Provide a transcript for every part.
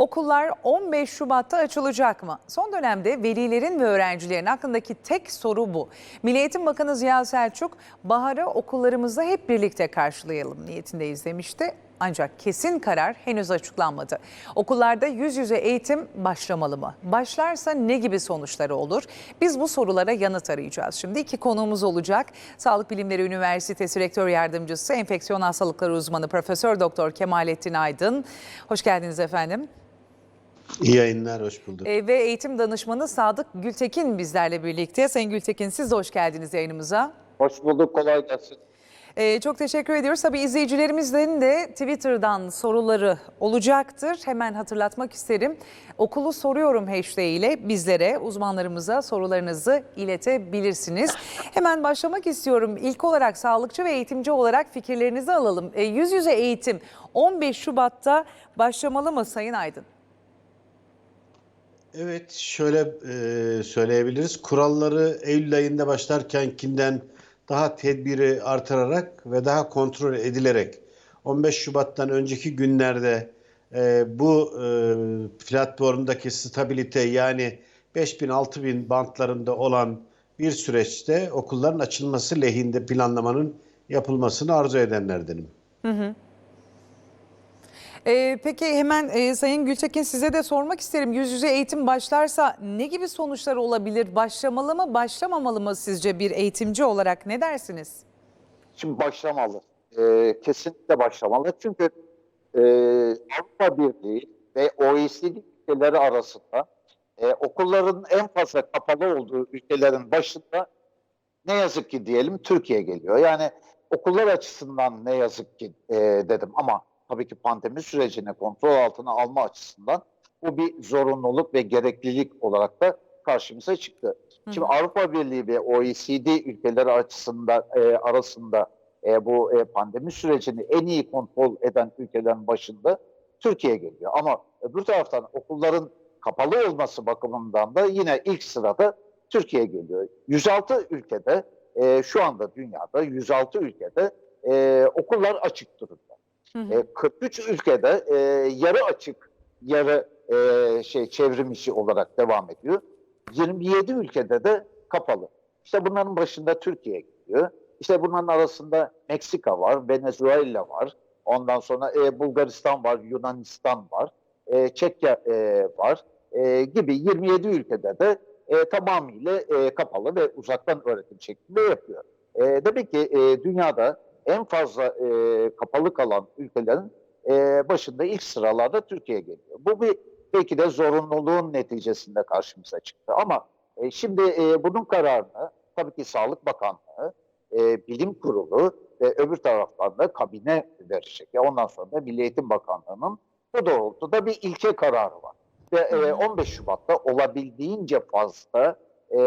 Okullar 15 Şubat'ta açılacak mı? Son dönemde velilerin ve öğrencilerin aklındaki tek soru bu. Milli Eğitim Bakanı Ziya Selçuk, baharı okullarımızda hep birlikte karşılayalım niyetindeyiz demişti. Ancak kesin karar henüz açıklanmadı. Okullarda yüz yüze eğitim başlamalı mı? Başlarsa ne gibi sonuçları olur? Biz bu sorulara yanıt arayacağız. Şimdi iki konuğumuz olacak. Sağlık Bilimleri Üniversitesi Rektör Yardımcısı, Enfeksiyon Hastalıkları Uzmanı Profesör Doktor Kemalettin Aydın. Hoş geldiniz efendim. İyi yayınlar, hoş bulduk. E, ve eğitim danışmanı Sadık Gültekin bizlerle birlikte. Sayın Gültekin siz de hoş geldiniz yayınımıza. Hoş bulduk, kolay gelsin. E, çok teşekkür ediyoruz. Tabii izleyicilerimizden de Twitter'dan soruları olacaktır. Hemen hatırlatmak isterim. Okulu soruyorum hashtag ile bizlere, uzmanlarımıza sorularınızı iletebilirsiniz. Hemen başlamak istiyorum. İlk olarak sağlıkçı ve eğitimci olarak fikirlerinizi alalım. E, yüz yüze eğitim 15 Şubat'ta başlamalı mı Sayın Aydın? Evet, şöyle e, söyleyebiliriz. Kuralları Eylül ayında başlarkenkinden daha tedbiri artırarak ve daha kontrol edilerek 15 Şubat'tan önceki günlerde e, bu e, platformdaki stabilite yani 5000-6000 bantlarında olan bir süreçte okulların açılması lehinde planlamanın yapılmasını arzu edenlerdenim. Ee, peki hemen e, Sayın Gültekin size de sormak isterim. Yüz yüze eğitim başlarsa ne gibi sonuçlar olabilir? Başlamalı mı, başlamamalı mı sizce bir eğitimci olarak? Ne dersiniz? Şimdi başlamalı. Ee, kesinlikle başlamalı. Çünkü e, Avrupa Birliği ve OECD ülkeleri arasında e, okulların en fazla kapalı olduğu ülkelerin başında ne yazık ki diyelim Türkiye geliyor. Yani okullar açısından ne yazık ki e, dedim ama tabii ki pandemi sürecini kontrol altına alma açısından bu bir zorunluluk ve gereklilik olarak da karşımıza çıktı. Şimdi Avrupa Birliği ve OECD ülkeleri açısında e, arasında e, bu e, pandemi sürecini en iyi kontrol eden ülkelerin başında Türkiye geliyor. Ama öbür taraftan okulların kapalı olması bakımından da yine ilk sırada Türkiye geliyor. 106 ülkede e, şu anda dünyada 106 ülkede e, okullar açık durumda. E, 43 ülkede e, yarı açık, yarı e, şey çevrim içi olarak devam ediyor. 27 ülkede de kapalı. İşte bunların başında Türkiye geliyor. İşte bunların arasında Meksika var, Venezuela var. Ondan sonra e, Bulgaristan var, Yunanistan var, e, Çekya e, var e, gibi 27 ülkede de e, tamamıyla e, kapalı ve uzaktan öğretim şeklinde yapıyor. E, demek ki e, dünyada en fazla e, kapalı kalan ülkelerin e, başında ilk sıralarda Türkiye geliyor. Bu bir belki de zorunluluğun neticesinde karşımıza çıktı. Ama e, şimdi e, bunun kararını tabii ki Sağlık Bakanlığı, e, Bilim Kurulu ve öbür taraftan da kabine verecek. Ya ondan sonra da Milli Eğitim Bakanlığı'nın bu doğrultuda bir ilke kararı var. Ve e, 15 Şubat'ta olabildiğince fazla e,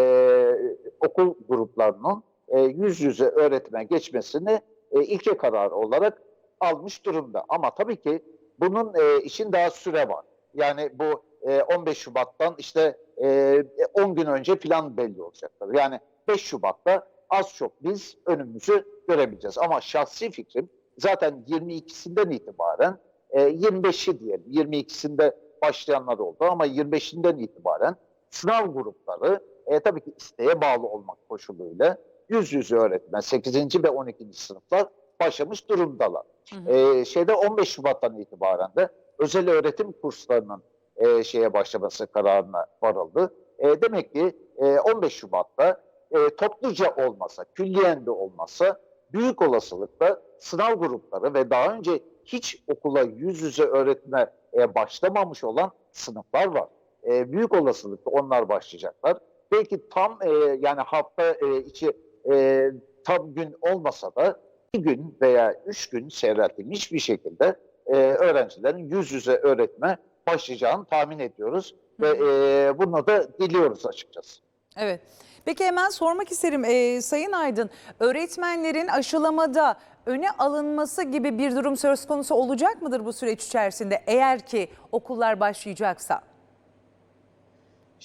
okul gruplarının e, yüz yüze öğretime geçmesini e, ilke kararı olarak almış durumda. Ama tabii ki bunun e, için daha süre var. Yani bu e, 15 Şubat'tan işte e, 10 gün önce plan belli olacaktır. Yani 5 Şubat'ta az çok biz önümüzü görebileceğiz. Ama şahsi fikrim zaten 22'sinden itibaren e, 25'i diyelim 22'sinde başlayanlar oldu ama 25'inden itibaren sınav grupları e, tabii ki isteğe bağlı olmak koşuluyla yüz yüze öğretme 8. ve 12. sınıflar başlamış durumdalar. E, şeyde 15 Şubat'tan itibaren de özel öğretim kurslarının e, şeye başlaması kararına varıldı. E, demek ki e, 15 Şubat'ta e, topluca olmasa, külliyen de olmasa büyük olasılıkla sınav grupları ve daha önce hiç okula yüz yüze öğretme e, başlamamış olan sınıflar var. E, büyük olasılıkla onlar başlayacaklar. Belki tam e, yani hafta e, içi e, tam gün olmasa da bir gün veya üç gün seyreltilmiş bir şekilde e, öğrencilerin yüz yüze öğretme başlayacağını tahmin ediyoruz. Ve e, bunu da diliyoruz açıkçası. Evet. Peki hemen sormak isterim e, Sayın Aydın, öğretmenlerin aşılamada öne alınması gibi bir durum söz konusu olacak mıdır bu süreç içerisinde eğer ki okullar başlayacaksa?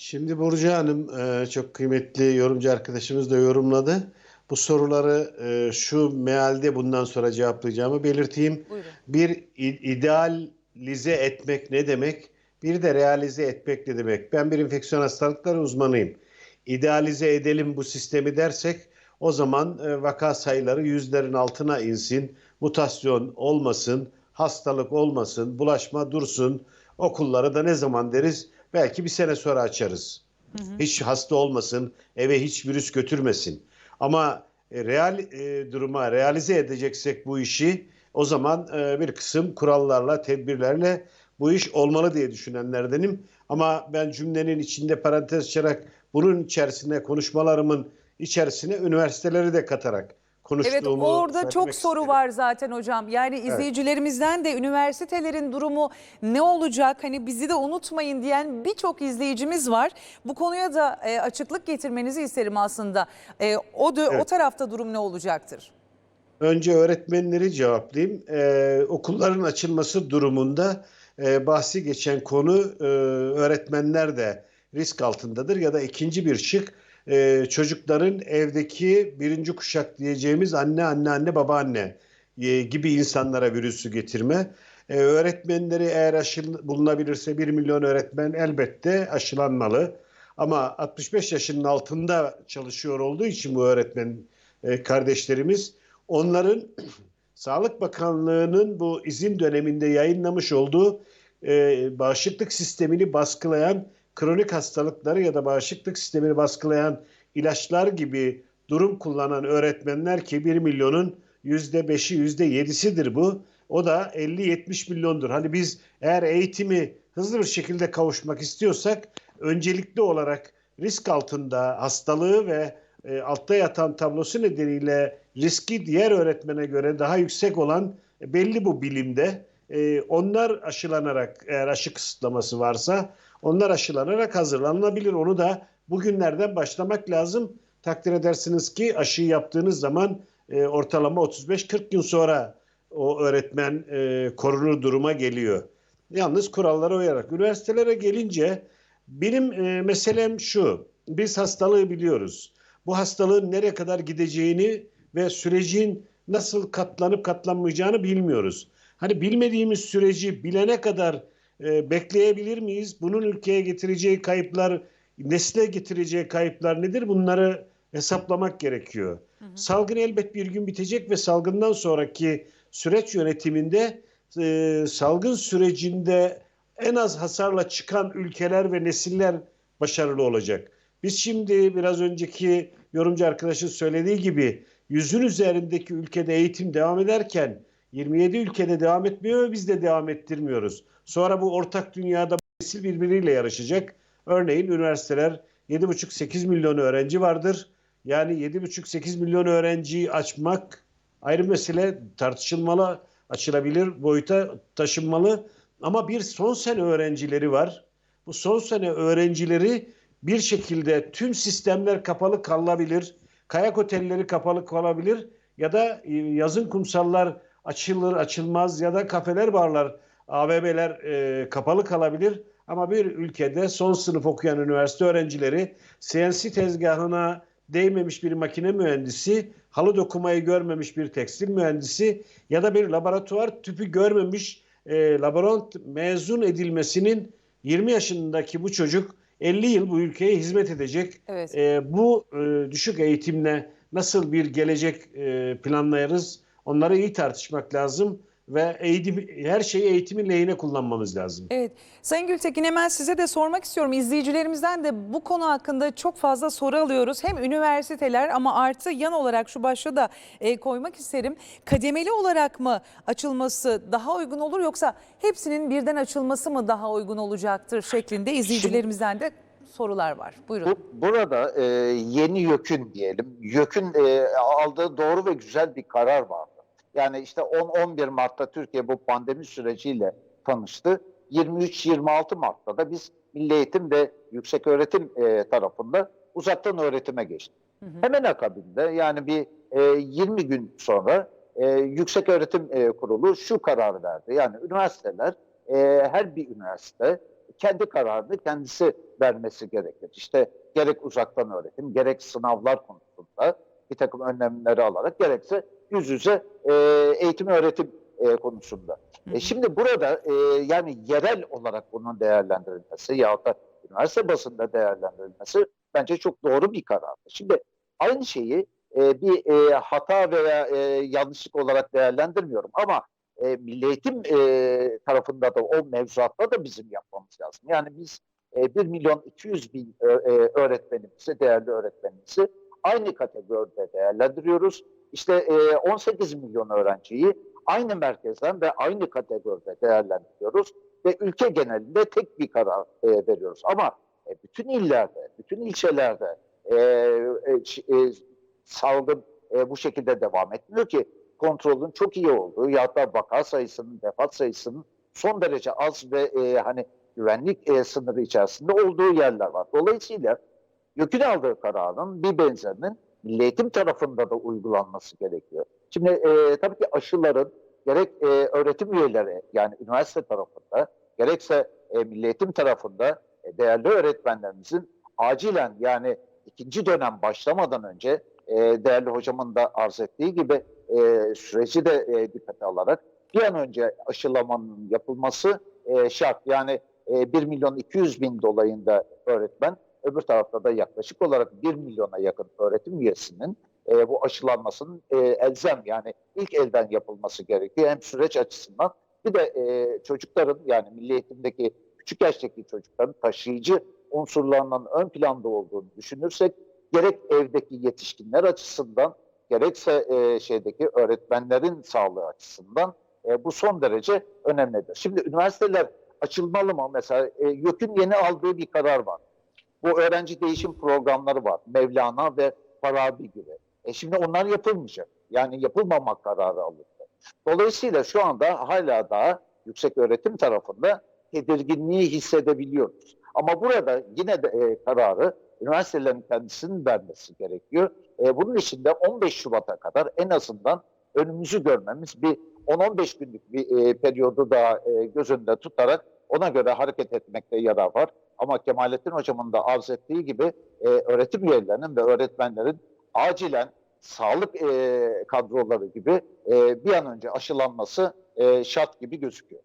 Şimdi Burcu Hanım e, çok kıymetli yorumcu arkadaşımız da yorumladı. Bu soruları e, şu mealde bundan sonra cevaplayacağımı belirteyim. Buyurun. Bir idealize etmek ne demek? Bir de realize etmek ne demek? Ben bir enfeksiyon hastalıkları uzmanıyım. İdealize edelim bu sistemi dersek o zaman e, vaka sayıları yüzlerin altına insin, mutasyon olmasın, hastalık olmasın, bulaşma dursun. Okulları da ne zaman deriz? Belki bir sene sonra açarız. Hiç hasta olmasın, eve hiç virüs götürmesin. Ama e, real e, duruma realize edeceksek bu işi o zaman e, bir kısım kurallarla, tedbirlerle bu iş olmalı diye düşünenlerdenim. Ama ben cümlenin içinde parantez açarak bunun içerisine konuşmalarımın içerisine üniversiteleri de katarak konuştuğumu Evet orada çok soru isterim. var zaten hocam. Yani izleyicilerimizden de üniversitelerin durumu ne olacak? Hani bizi de unutmayın diyen birçok izleyicimiz var. Bu konuya da e, açıklık getirmenizi isterim aslında. E, o da, o Evet. tarafta durum ne olacaktır? Önce öğretmenleri cevaplayayım. Ee, okulların açılması durumunda e, bahsi geçen konu e, öğretmenler de risk altındadır ya da ikinci bir şık e, çocukların evdeki birinci kuşak diyeceğimiz anne anne anne babaanne e, gibi insanlara virüsü getirme. E, öğretmenleri eğer aşı bulunabilirse 1 milyon öğretmen elbette aşılanmalı. Ama 65 yaşının altında çalışıyor olduğu için bu öğretmen e, kardeşlerimiz onların Sağlık Bakanlığı'nın bu izin döneminde yayınlamış olduğu e, bağışıklık sistemini baskılayan kronik hastalıkları ya da bağışıklık sistemini baskılayan ilaçlar gibi durum kullanan öğretmenler ki 1 milyonun %5'i %7'sidir bu. O da 50-70 milyondur. Hani biz eğer eğitimi hızlı bir şekilde kavuşmak istiyorsak öncelikli olarak risk altında hastalığı ve e, altta yatan tablosu nedeniyle riski diğer öğretmene göre daha yüksek olan e, belli bu bilimde. E, onlar aşılanarak eğer aşı kısıtlaması varsa onlar aşılanarak hazırlanabilir. Onu da bugünlerden başlamak lazım. Takdir edersiniz ki aşıyı yaptığınız zaman e, ortalama 35-40 gün sonra o öğretmen e, korunur duruma geliyor. Yalnız kurallara uyarak. Üniversitelere gelince benim e, meselem şu. Biz hastalığı biliyoruz. Bu hastalığın nereye kadar gideceğini ve sürecin nasıl katlanıp katlanmayacağını bilmiyoruz. Hani bilmediğimiz süreci bilene kadar e, bekleyebilir miyiz? Bunun ülkeye getireceği kayıplar, nesle getireceği kayıplar nedir? Bunları hesaplamak gerekiyor. Salgın elbet bir gün bitecek ve salgından sonraki süreç yönetiminde e, salgın sürecinde en az hasarla çıkan ülkeler ve nesiller başarılı olacak. Biz şimdi biraz önceki yorumcu arkadaşın söylediği gibi yüzün üzerindeki ülkede eğitim devam ederken 27 ülkede devam etmiyor ve biz de devam ettirmiyoruz. Sonra bu ortak dünyada nesil birbiriyle yarışacak. Örneğin üniversiteler 7,5-8 milyon öğrenci vardır. Yani 7,5-8 milyon öğrenciyi açmak ayrı mesele tartışılmalı, açılabilir boyuta taşınmalı. Ama bir son sene öğrencileri var. Bu son sene öğrencileri bir şekilde tüm sistemler kapalı kalabilir. Kayak otelleri kapalı kalabilir ya da e, yazın kumsallar açılır açılmaz ya da kafeler barlar AVM'ler e, kapalı kalabilir. Ama bir ülkede son sınıf okuyan üniversite öğrencileri CNC tezgahına değmemiş bir makine mühendisi, halı dokumayı görmemiş bir tekstil mühendisi ya da bir laboratuvar tüpü görmemiş e, laborant mezun edilmesinin 20 yaşındaki bu çocuk 50 yıl bu ülkeye hizmet edecek. Evet. E, bu e, düşük eğitimle nasıl bir gelecek e, planlayarız? Onları iyi tartışmak lazım ve eğitim, her şeyi eğitimin lehine kullanmamız lazım. Evet. Sayın Gültekin hemen size de sormak istiyorum. İzleyicilerimizden de bu konu hakkında çok fazla soru alıyoruz. Hem üniversiteler ama artı yan olarak şu başlığı da e, koymak isterim. Kademeli olarak mı açılması daha uygun olur yoksa hepsinin birden açılması mı daha uygun olacaktır şeklinde izleyicilerimizden de sorular var. Buyurun. Bu, burada e, yeni YÖK'ün diyelim, YÖK'ün e, aldığı doğru ve güzel bir karar vardı. Yani işte 10-11 Mart'ta Türkiye bu pandemi süreciyle tanıştı. 23-26 Mart'ta da biz Milli Eğitim ve Yüksek Öğretim e, tarafında uzaktan öğretime geçtik. Hemen akabinde yani bir e, 20 gün sonra e, Yüksek Öğretim e, Kurulu şu kararı verdi. Yani üniversiteler, e, her bir üniversite kendi kararını kendisi vermesi gerekir. İşte gerek uzaktan öğretim, gerek sınavlar konusunda bir takım önlemleri alarak gerekse yüz yüze e, eğitim öğretim e, konusunda. E, şimdi burada e, yani yerel olarak bunun değerlendirilmesi ya da üniversite basında değerlendirilmesi bence çok doğru bir karar. Şimdi aynı şeyi e, bir e, hata veya e, yanlışlık olarak değerlendirmiyorum ama e, milli eğitim e, tarafında da o mevzuatta da bizim yapmamız lazım. Yani biz e, 1 milyon 200 bin e, e, öğretmenimizi, değerli öğretmenimizi aynı kategoride değerlendiriyoruz. İşte e, 18 milyon öğrenciyi aynı merkezden ve aynı kategoride değerlendiriyoruz ve ülke genelinde tek bir karar e, veriyoruz. Ama e, bütün illerde, bütün ilçelerde e, e, e, salgın e, bu şekilde devam etmiyor ki kontrolün çok iyi olduğu ya da vaka sayısının, vefat sayısının son derece az ve e, hani güvenlik e, sınırı içerisinde olduğu yerler var. Dolayısıyla YÖK'ün aldığı kararın bir benzerinin Milli Eğitim tarafında da uygulanması gerekiyor. Şimdi e, tabii ki aşıların gerek e, öğretim üyeleri yani üniversite tarafında gerekse e, Milli Eğitim tarafında e, değerli öğretmenlerimizin acilen yani ikinci dönem başlamadan önce e, değerli hocamın da arz ettiği gibi e, süreci de e, dikkate alarak bir an önce aşılamanın yapılması e, şart. Yani e, 1 milyon 200 bin dolayında öğretmen öbür tarafta da yaklaşık olarak 1 milyona yakın öğretim üyesinin e, bu aşılanmasının e, elzem yani ilk elden yapılması gerekiyor. Hem süreç açısından bir de e, çocukların yani milli eğitimdeki küçük yaştaki çocukların taşıyıcı unsurlarının ön planda olduğunu düşünürsek gerek evdeki yetişkinler açısından gerekse e, şeydeki öğretmenlerin sağlığı açısından e, bu son derece önemlidir. Şimdi üniversiteler açılmalı mı? Mesela e, YÖK'ün yeni aldığı bir karar var. Bu öğrenci değişim programları var. Mevlana ve Farabi gibi. E şimdi onlar yapılmayacak. Yani yapılmamak kararı alındı. Dolayısıyla şu anda hala daha yüksek öğretim tarafında tedirginliği hissedebiliyoruz. Ama burada yine de e, kararı üniversitelerin kendisinin vermesi gerekiyor. E, bunun için de 15 Şubat'a kadar en azından önümüzü görmemiz bir 10-15 günlük bir e, periyodu daha e, göz önünde tutarak ona göre hareket etmekte yarar var. Ama Kemalettin Hocam'ın da arz ettiği gibi e, öğretim üyelerinin ve öğretmenlerin acilen sağlık e, kadroları gibi e, bir an önce aşılanması e, şart gibi gözüküyor.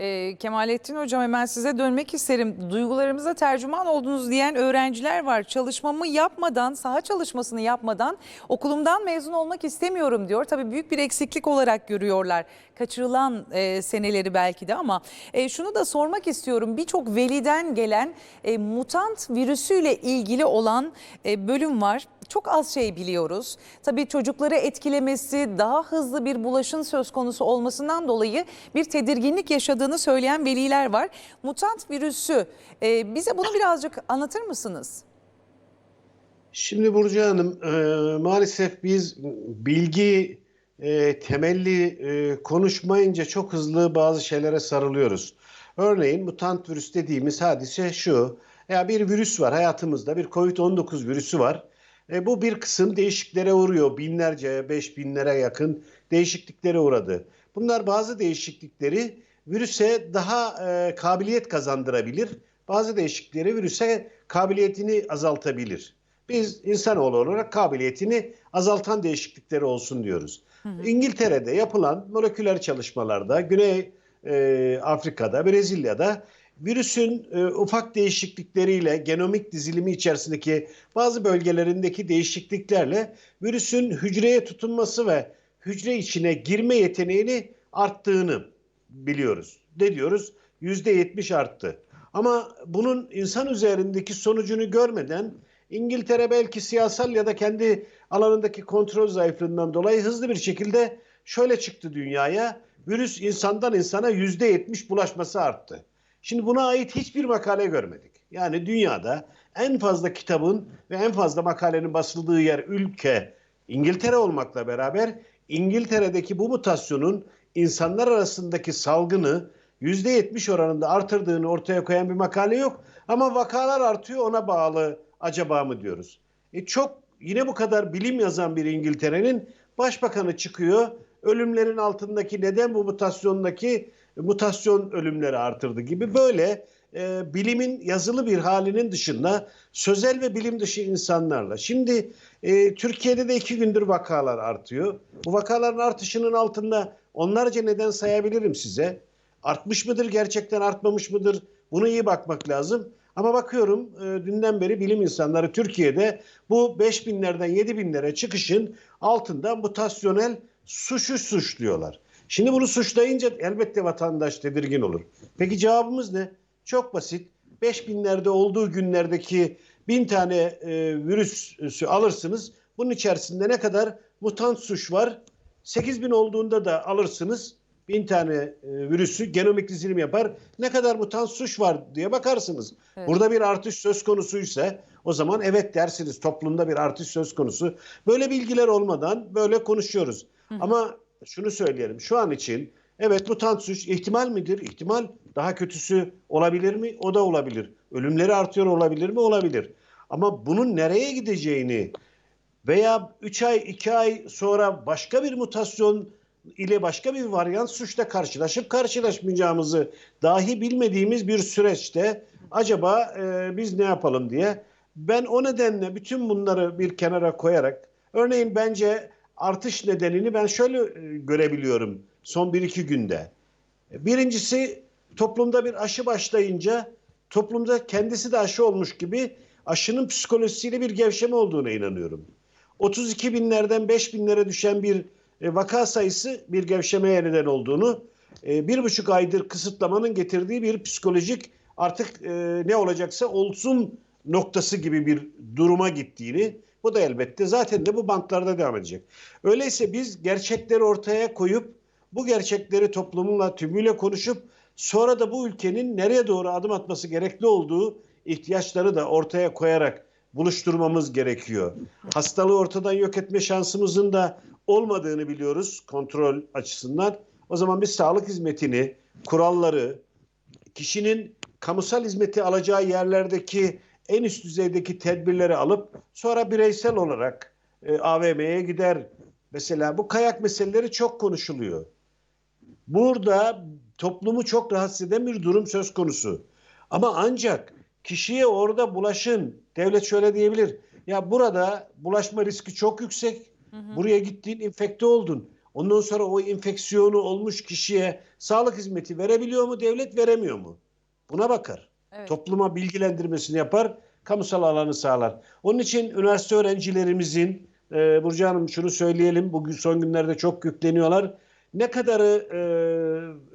Ee, Kemalettin Hocam hemen size dönmek isterim. Duygularımıza tercüman oldunuz diyen öğrenciler var. Çalışmamı yapmadan, saha çalışmasını yapmadan okulumdan mezun olmak istemiyorum diyor. Tabii büyük bir eksiklik olarak görüyorlar. Kaçırılan e, seneleri belki de ama e, şunu da sormak istiyorum. Birçok veliden gelen e, mutant virüsüyle ilgili olan e, bölüm var. Çok az şey biliyoruz. Tabii çocukları etkilemesi, daha hızlı bir bulaşın söz konusu olmasından dolayı bir tedirginlik yaşadığını söyleyen veliler var. Mutant virüsü e, bize bunu birazcık anlatır mısınız? Şimdi Burcu Hanım, e, maalesef biz bilgi e, temelli e, konuşmayınca çok hızlı bazı şeylere sarılıyoruz. Örneğin mutant virüs dediğimiz hadise şu. Ya bir virüs var hayatımızda, bir COVID-19 virüsü var. E, bu bir kısım değişikliklere uğruyor. Binlerce, beş binlere yakın değişikliklere uğradı. Bunlar bazı değişiklikleri virüse daha e, kabiliyet kazandırabilir. Bazı değişiklikleri virüse kabiliyetini azaltabilir. Biz insanoğlu olarak kabiliyetini azaltan değişiklikleri olsun diyoruz. İngiltere'de yapılan moleküler çalışmalarda, Güney e, Afrika'da, Brezilya'da virüsün e, ufak değişiklikleriyle genomik dizilimi içerisindeki bazı bölgelerindeki değişikliklerle virüsün hücreye tutunması ve hücre içine girme yeteneğini arttığını biliyoruz. Ne diyoruz? %70 arttı. Ama bunun insan üzerindeki sonucunu görmeden İngiltere belki siyasal ya da kendi alanındaki kontrol zayıflığından dolayı hızlı bir şekilde şöyle çıktı dünyaya. Virüs insandan insana %70 bulaşması arttı. Şimdi buna ait hiçbir makale görmedik. Yani dünyada en fazla kitabın ve en fazla makalenin basıldığı yer ülke İngiltere olmakla beraber İngiltere'deki bu mutasyonun insanlar arasındaki salgını %70 oranında artırdığını ortaya koyan bir makale yok. Ama vakalar artıyor ona bağlı acaba mı diyoruz. E çok yine bu kadar bilim yazan bir İngiltere'nin başbakanı çıkıyor. Ölümlerin altındaki neden bu mutasyondaki mutasyon ölümleri artırdı gibi böyle e, bilimin yazılı bir halinin dışında sözel ve bilim dışı insanlarla. Şimdi e, Türkiye'de de iki gündür vakalar artıyor. Bu vakaların artışının altında onlarca neden sayabilirim size. Artmış mıdır gerçekten artmamış mıdır? Bunu iyi bakmak lazım. Ama bakıyorum e, dünden beri bilim insanları Türkiye'de bu 5000'lerden 7000'lere çıkışın altında mutasyonel suçu suçluyorlar. Şimdi bunu suçlayınca elbette vatandaş tedirgin olur. Peki cevabımız ne? Çok basit. 5000'lerde olduğu günlerdeki 1000 tane e, virüsü alırsınız. Bunun içerisinde ne kadar mutant suç var? 8000 olduğunda da alırsınız. 1000 tane e, virüsü genomik dizilim yapar. Ne kadar mutant suç var diye bakarsınız. Evet. Burada bir artış söz konusuysa o zaman evet dersiniz toplumda bir artış söz konusu. Böyle bilgiler olmadan böyle konuşuyoruz. Ama şunu söyleyelim şu an için evet mutant suç ihtimal midir? İhtimal daha kötüsü olabilir mi? O da olabilir. Ölümleri artıyor olabilir mi? Olabilir. Ama bunun nereye gideceğini veya 3 ay 2 ay sonra başka bir mutasyon ile başka bir varyant suçla karşılaşıp karşılaşmayacağımızı dahi bilmediğimiz bir süreçte acaba e, biz ne yapalım diye ben o nedenle bütün bunları bir kenara koyarak örneğin bence artış nedenini ben şöyle e, görebiliyorum son 1-2 günde. Birincisi toplumda bir aşı başlayınca toplumda kendisi de aşı olmuş gibi aşının psikolojisiyle bir gevşeme olduğuna inanıyorum. 32 binlerden 5 binlere düşen bir e, vaka sayısı bir gevşemeye neden olduğunu, e, bir buçuk aydır kısıtlamanın getirdiği bir psikolojik artık e, ne olacaksa olsun noktası gibi bir duruma gittiğini, bu da elbette zaten de bu bantlarda devam edecek. Öyleyse biz gerçekleri ortaya koyup bu gerçekleri toplumunla tümüyle konuşup sonra da bu ülkenin nereye doğru adım atması gerekli olduğu ihtiyaçları da ortaya koyarak buluşturmamız gerekiyor. Hastalığı ortadan yok etme şansımızın da olmadığını biliyoruz kontrol açısından. O zaman biz sağlık hizmetini, kuralları, kişinin kamusal hizmeti alacağı yerlerdeki en üst düzeydeki tedbirleri alıp sonra bireysel olarak e, AVM'ye gider. Mesela bu kayak meseleleri çok konuşuluyor. Burada toplumu çok rahatsız eden bir durum söz konusu. Ama ancak kişiye orada bulaşın, devlet şöyle diyebilir. Ya burada bulaşma riski çok yüksek. Buraya gittin, infekte oldun. Ondan sonra o enfeksiyonu olmuş kişiye sağlık hizmeti verebiliyor mu, devlet veremiyor mu? Buna bakar. Evet. Topluma bilgilendirmesini yapar, kamusal alanı sağlar. Onun için üniversite öğrencilerimizin, e, Burcu Hanım şunu söyleyelim, bugün son günlerde çok yükleniyorlar. Ne kadarı e,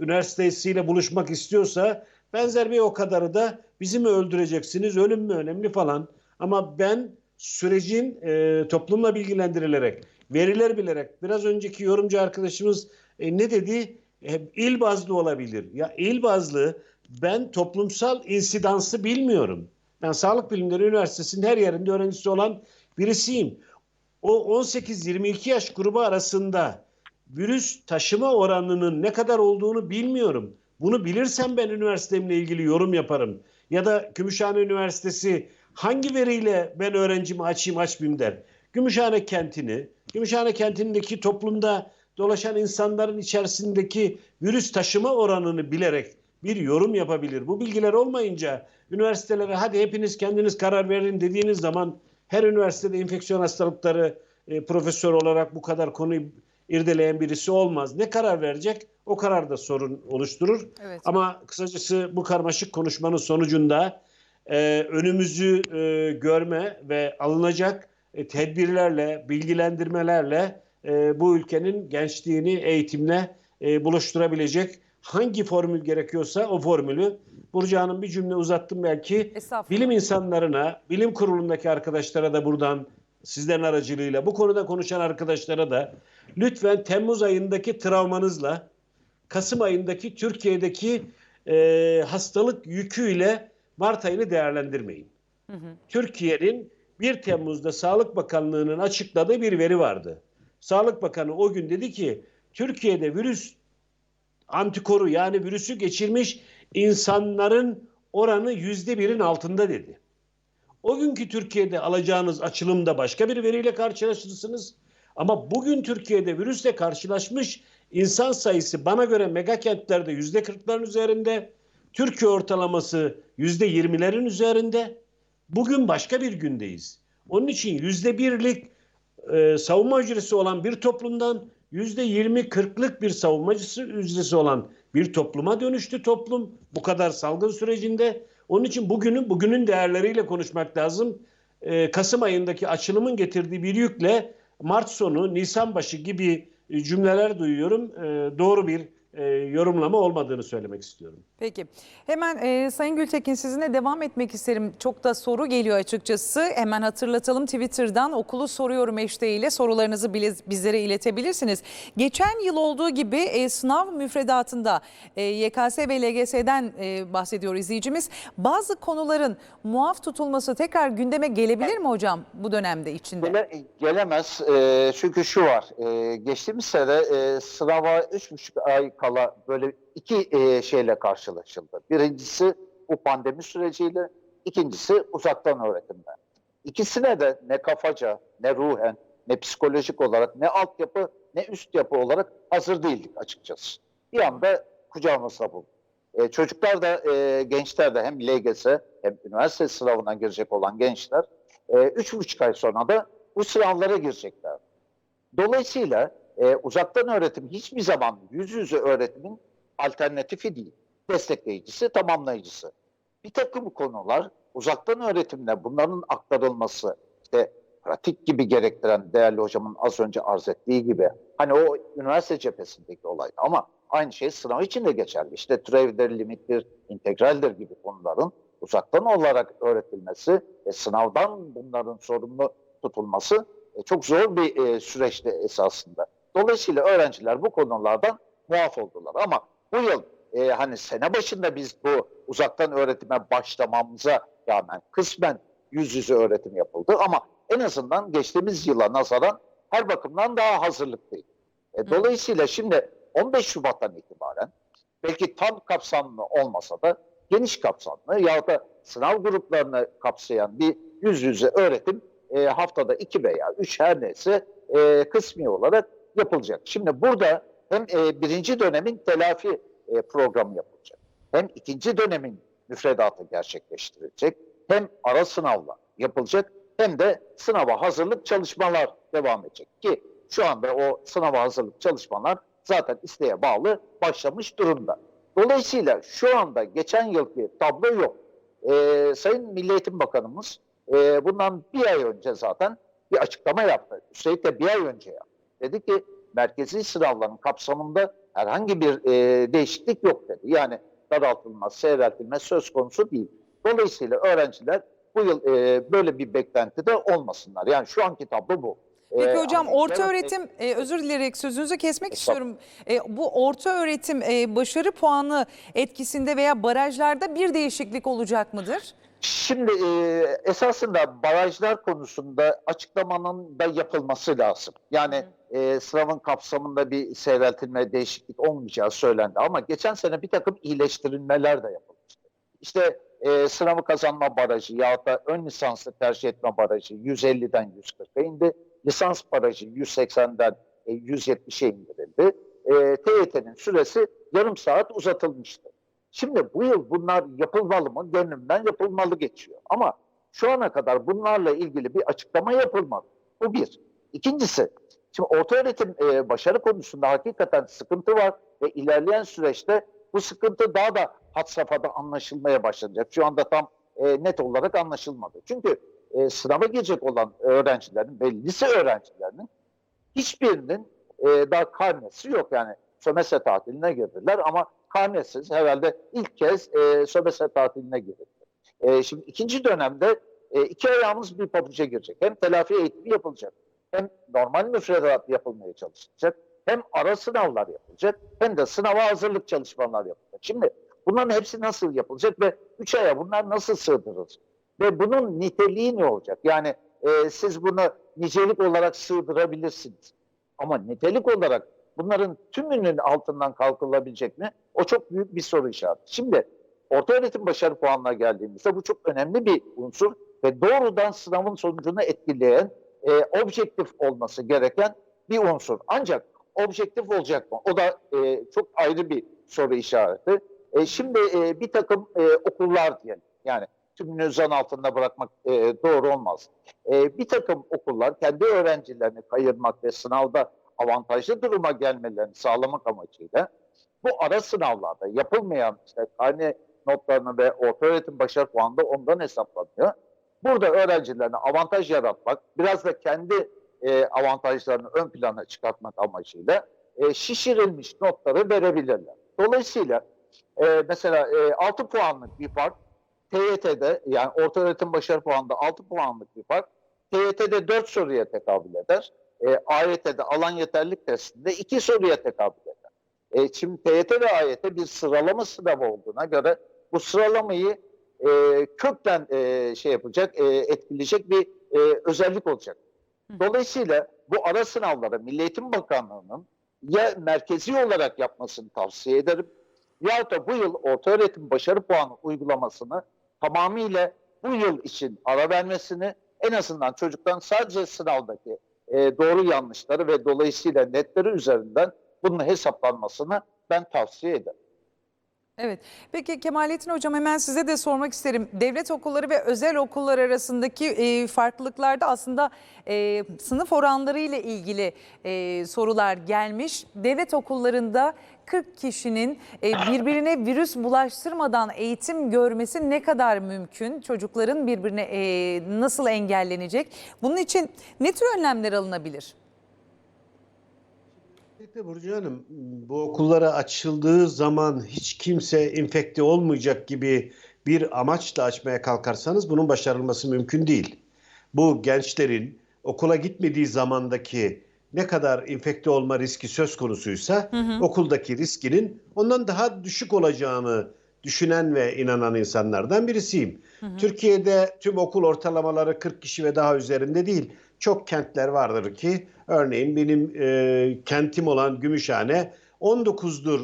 üniversitesiyle buluşmak istiyorsa benzer bir o kadarı da bizi mi öldüreceksiniz, ölüm mü önemli falan. Ama ben sürecin e, toplumla bilgilendirilerek, veriler bilerek, biraz önceki yorumcu arkadaşımız e, ne dedi? E, il bazlı olabilir. Ya il bazlı ben toplumsal insidansı bilmiyorum. Ben Sağlık Bilimleri Üniversitesi'nin her yerinde öğrencisi olan birisiyim. O 18-22 yaş grubu arasında virüs taşıma oranının ne kadar olduğunu bilmiyorum. Bunu bilirsem ben üniversitemle ilgili yorum yaparım. Ya da Gümüşhane Üniversitesi hangi veriyle ben öğrencimi açayım açmayayım der. Gümüşhane kentini, Gümüşhane kentindeki toplumda dolaşan insanların içerisindeki virüs taşıma oranını bilerek bir yorum yapabilir. Bu bilgiler olmayınca üniversitelere hadi hepiniz kendiniz karar verin dediğiniz zaman her üniversitede enfeksiyon hastalıkları e, profesör olarak bu kadar konuyu irdeleyen birisi olmaz. Ne karar verecek? O karar da sorun oluşturur. Evet. Ama kısacası bu karmaşık konuşmanın sonucunda e, önümüzü e, görme ve alınacak e, tedbirlerle, bilgilendirmelerle e, bu ülkenin gençliğini eğitimle e, buluşturabilecek hangi formül gerekiyorsa o formülü Burcu Hanım bir cümle uzattım belki. Bilim insanlarına, bilim kurulundaki arkadaşlara da buradan sizlerin aracılığıyla bu konuda konuşan arkadaşlara da lütfen Temmuz ayındaki travmanızla Kasım ayındaki Türkiye'deki e, hastalık yüküyle Mart ayını değerlendirmeyin. Türkiye'nin 1 Temmuz'da Sağlık Bakanlığı'nın açıkladığı bir veri vardı. Sağlık Bakanı o gün dedi ki Türkiye'de virüs antikoru yani virüsü geçirmiş insanların oranı yüzde birin altında dedi. O günkü Türkiye'de alacağınız açılımda başka bir veriyle karşılaşırsınız. Ama bugün Türkiye'de virüsle karşılaşmış İnsan sayısı bana göre mega kentlerde yüzde kırkların üzerinde, Türkiye ortalaması yüzde yirmilerin üzerinde. Bugün başka bir gündeyiz. Onun için yüzde birlik e, savunma ücreti olan bir toplumdan yüzde yirmi kırklık bir savunma ücreti olan bir topluma dönüştü toplum bu kadar salgın sürecinde. Onun için bugünün bugünün değerleriyle konuşmak lazım. E, Kasım ayındaki açılımın getirdiği bir yükle Mart sonu, Nisan başı gibi cümleler duyuyorum. E, doğru bir e, yorumlama olmadığını söylemek istiyorum. Peki. Hemen e, Sayın Gültekin sizinle devam etmek isterim. Çok da soru geliyor açıkçası. Hemen hatırlatalım Twitter'dan okulu soruyorum hashtag sorularınızı bile, bizlere iletebilirsiniz. Geçen yıl olduğu gibi e, sınav müfredatında e, YKS ve LGS'den e, bahsediyor izleyicimiz. Bazı konuların muaf tutulması tekrar gündeme gelebilir mi hocam bu dönemde içinde? Gele, gelemez E, çünkü şu var. E, geçtiğimiz sene e, sınava üç buçuk ay kala böyle iki e, şeyle karşılaşıldı. Birincisi bu pandemi süreciyle, ikincisi uzaktan öğretimle. İkisine de ne kafaca, ne ruhen, ne psikolojik olarak, ne altyapı, ne üst yapı olarak hazır değildik açıkçası. Bir anda kucağımızda bulduk. E, çocuklar da, e, gençler de hem LGS hem üniversite sınavına girecek olan gençler e, üç buçuk ay sonra da bu sınavlara girecekler. Dolayısıyla e, uzaktan öğretim hiçbir zaman yüz yüze öğretimin alternatifi değil. Destekleyicisi, tamamlayıcısı. Bir takım konular uzaktan öğretimle bunların aktarılması, işte pratik gibi gerektiren değerli hocamın az önce arz ettiği gibi hani o üniversite cephesindeki olay ama aynı şey sınav için de geçerli. İşte türevdir, limittir, integraldir gibi konuların uzaktan olarak öğretilmesi ve sınavdan bunların sorumlu tutulması e, çok zor bir e, süreçti esasında. Dolayısıyla öğrenciler bu konulardan muaf oldular. Ama bu yıl e, hani sene başında biz bu uzaktan öğretime başlamamıza rağmen kısmen yüz yüze öğretim yapıldı ama en azından geçtiğimiz yıla nazaran her bakımdan daha hazırlıklıydı. E, dolayısıyla şimdi 15 Şubat'tan itibaren belki tam kapsamlı olmasa da geniş kapsamlı ya da sınav gruplarını kapsayan bir yüz yüze öğretim e, haftada iki veya üç her neyse e, kısmi olarak yapılacak. Şimdi burada hem e, birinci dönemin telafi e, programı yapılacak. Hem ikinci dönemin müfredatı gerçekleştirilecek. Hem ara sınavlar yapılacak. Hem de sınava hazırlık çalışmalar devam edecek. Ki şu anda o sınava hazırlık çalışmalar zaten isteğe bağlı başlamış durumda. Dolayısıyla şu anda geçen yılki tablo yok. Ee, Sayın Milli Eğitim Bakanımız e, bundan bir ay önce zaten bir açıklama yaptı. Üstelik de bir ay önce yaptı. Dedi ki merkezi sınavların kapsamında herhangi bir e, değişiklik yok dedi. Yani daraltılma, seyreltilme söz konusu değil. Dolayısıyla öğrenciler bu yıl e, böyle bir beklentide olmasınlar. Yani şu anki tablo bu. Peki Ee, hocam orta evet, öğretim e, özür dileyerek sözünüzü kesmek istiyorum. E, bu orta öğretim e, başarı puanı etkisinde veya barajlarda bir değişiklik olacak mıdır? Şimdi e, esasında barajlar konusunda açıklamanın da yapılması lazım. Yani e, sınavın kapsamında bir seyreltilme, değişiklik olmayacağı söylendi. Ama geçen sene bir takım iyileştirilmeler de yapılmıştı. İşte e, sınavı kazanma barajı ya da ön lisanslı tercih etme barajı 150'den 140'a indi. Lisans barajı 180'den e, 170'e indirildi. E, TYT'nin süresi yarım saat uzatılmıştı. Şimdi bu yıl bunlar yapılmalı mı? Gönlümden yapılmalı geçiyor. Ama şu ana kadar bunlarla ilgili bir açıklama yapılmadı. Bu bir. İkincisi, şimdi orta öğretim e, başarı konusunda hakikaten sıkıntı var ve ilerleyen süreçte bu sıkıntı daha da had safhada anlaşılmaya başlanacak. Şu anda tam e, net olarak anlaşılmadı. Çünkü e, sınava girecek olan öğrencilerin ve lise öğrencilerinin hiçbirinin e, daha karnesi yok. Yani sömestr tatiline girdiler ama karnesiz herhalde ilk kez e, sömestr tatiline girildi. E, şimdi ikinci dönemde e, iki ayağımız bir pabuca girecek. Hem telafi eğitimi yapılacak, hem normal müfredat yapılmaya çalışılacak, hem ara sınavlar yapılacak, hem de sınava hazırlık çalışmalar yapılacak. Şimdi bunların hepsi nasıl yapılacak ve üç aya bunlar nasıl sığdırılacak? Ve bunun niteliği ne olacak? Yani e, siz bunu nicelik olarak sığdırabilirsiniz. Ama nitelik olarak bunların tümünün altından kalkılabilecek mi? O çok büyük bir soru işareti. Şimdi orta öğretim başarı puanına geldiğimizde bu çok önemli bir unsur ve doğrudan sınavın sonucunu etkileyen, e, objektif olması gereken bir unsur. Ancak objektif olacak mı? O da e, çok ayrı bir soru işareti. E, şimdi e, bir takım e, okullar diyelim. Yani tümünü zan altında bırakmak e, doğru olmaz. E, bir takım okullar kendi öğrencilerini kayırmak ve sınavda avantajlı duruma gelmelerini sağlamak amacıyla bu ara sınavlarda yapılmayan işte karne notlarını ve orta öğretim başarı puanı da ondan hesaplanıyor. Burada öğrencilerine avantaj yaratmak, biraz da kendi e, avantajlarını ön plana çıkartmak amacıyla e, şişirilmiş notları verebilirler. Dolayısıyla e, mesela e, 6 puanlık bir fark TYT'de yani orta öğretim başarı puanında 6 puanlık bir fark TYT'de 4 soruya tekabül eder. E, AYT'de alan yeterlilik testinde 2 soruya tekabül eder. E, şimdi TYT ve AYT bir sıralama sınavı olduğuna göre bu sıralamayı e, kökten e, şey yapacak, e, etkileyecek bir e, özellik olacak. Dolayısıyla bu ara sınavları Milli Eğitim Bakanlığı'nın ya merkezi olarak yapmasını tavsiye ederim yahut da bu yıl orta öğretim başarı puanı uygulamasını tamamıyla bu yıl için ara vermesini en azından çocuktan sadece sınavdaki e, doğru yanlışları ve dolayısıyla netleri üzerinden bunun hesaplanmasını ben tavsiye ederim. Evet. Peki Kemalettin Hocam hemen size de sormak isterim. Devlet okulları ve özel okullar arasındaki e, farklılıklarda aslında e, sınıf oranları ile ilgili e, sorular gelmiş. Devlet okullarında 40 kişinin e, birbirine virüs bulaştırmadan eğitim görmesi ne kadar mümkün? Çocukların birbirine e, nasıl engellenecek? Bunun için ne tür önlemler alınabilir? Kesinlikle Burcu Hanım, bu okullara açıldığı zaman hiç kimse infekte olmayacak gibi bir amaçla açmaya kalkarsanız bunun başarılması mümkün değil. Bu gençlerin okula gitmediği zamandaki ne kadar infekte olma riski söz konusuysa okuldaki riskinin ondan daha düşük olacağını düşünen ve inanan insanlardan birisiyim. Türkiye'de tüm okul ortalamaları 40 kişi ve daha üzerinde değil. Çok kentler vardır ki örneğin benim e, kentim olan Gümüşhane 19'dur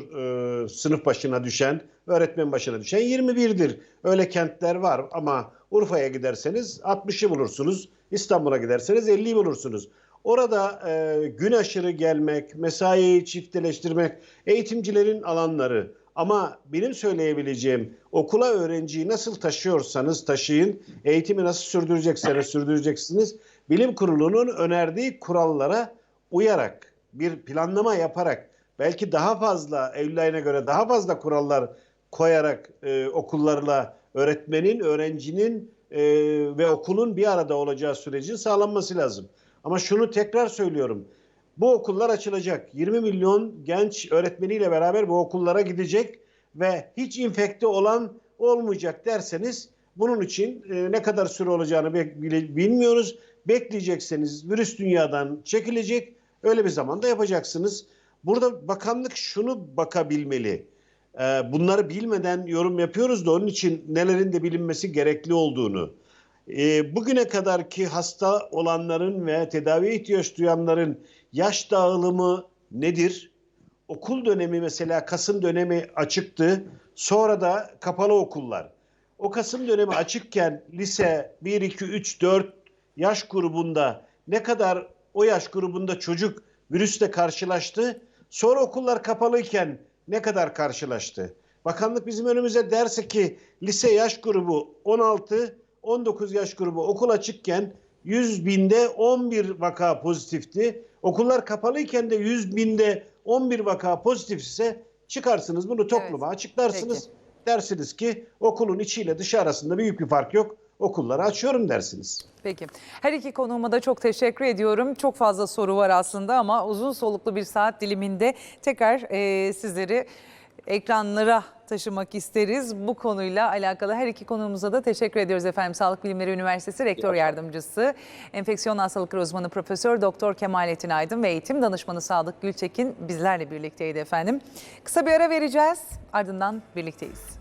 e, sınıf başına düşen, öğretmen başına düşen 21'dir. Öyle kentler var ama Urfa'ya giderseniz 60'ı bulursunuz. İstanbul'a giderseniz 50'yi bulursunuz. Orada e, gün aşırı gelmek, mesaiyi çiftleştirmek eğitimcilerin alanları. Ama benim söyleyebileceğim okula öğrenciyi nasıl taşıyorsanız taşıyın, eğitimi nasıl sürdürecekseniz sürdüreceksiniz. Bilim kurulunun önerdiği kurallara uyarak, bir planlama yaparak, belki daha fazla Eylül ayına göre daha fazla kurallar koyarak e, okullarla öğretmenin, öğrencinin e, ve okulun bir arada olacağı sürecin sağlanması lazım. Ama şunu tekrar söylüyorum. Bu okullar açılacak. 20 milyon genç öğretmeniyle beraber bu okullara gidecek ve hiç infekte olan olmayacak derseniz bunun için e, ne kadar süre olacağını bile- bilmiyoruz. Bekleyecekseniz virüs dünyadan çekilecek. Öyle bir zamanda yapacaksınız. Burada bakanlık şunu bakabilmeli. E, bunları bilmeden yorum yapıyoruz da onun için nelerin de bilinmesi gerekli olduğunu. E, bugüne kadarki hasta olanların ve tedaviye ihtiyaç duyanların yaş dağılımı nedir? Okul dönemi mesela Kasım dönemi açıktı. Sonra da kapalı okullar. O Kasım dönemi açıkken lise 1, 2, 3, 4 yaş grubunda ne kadar o yaş grubunda çocuk virüsle karşılaştı? Sonra okullar kapalıyken ne kadar karşılaştı? Bakanlık bizim önümüze derse ki lise yaş grubu 16, 19 yaş grubu okul açıkken 100 binde 11 vaka pozitifti. Okullar kapalıyken de 100 binde 11 vaka pozitif ise çıkarsınız bunu topluma Evet. açıklarsınız. Peki. Dersiniz ki okulun içiyle dışı arasında büyük bir fark yok. Okulları açıyorum dersiniz. Peki. Her iki konuğuma da çok teşekkür ediyorum. Çok fazla soru var aslında ama uzun soluklu bir saat diliminde tekrar e, sizleri ekranlara taşımak isteriz. Bu konuyla alakalı her iki konuğumuza da teşekkür ediyoruz efendim. Sağlık Bilimleri Üniversitesi Rektör Yardımcısı, Enfeksiyon Hastalıkları Uzmanı Profesör Doktor Kemalettin Aydın ve Eğitim Danışmanı Sadık Gültekin bizlerle birlikteydi efendim. Kısa bir ara vereceğiz. Ardından birlikteyiz.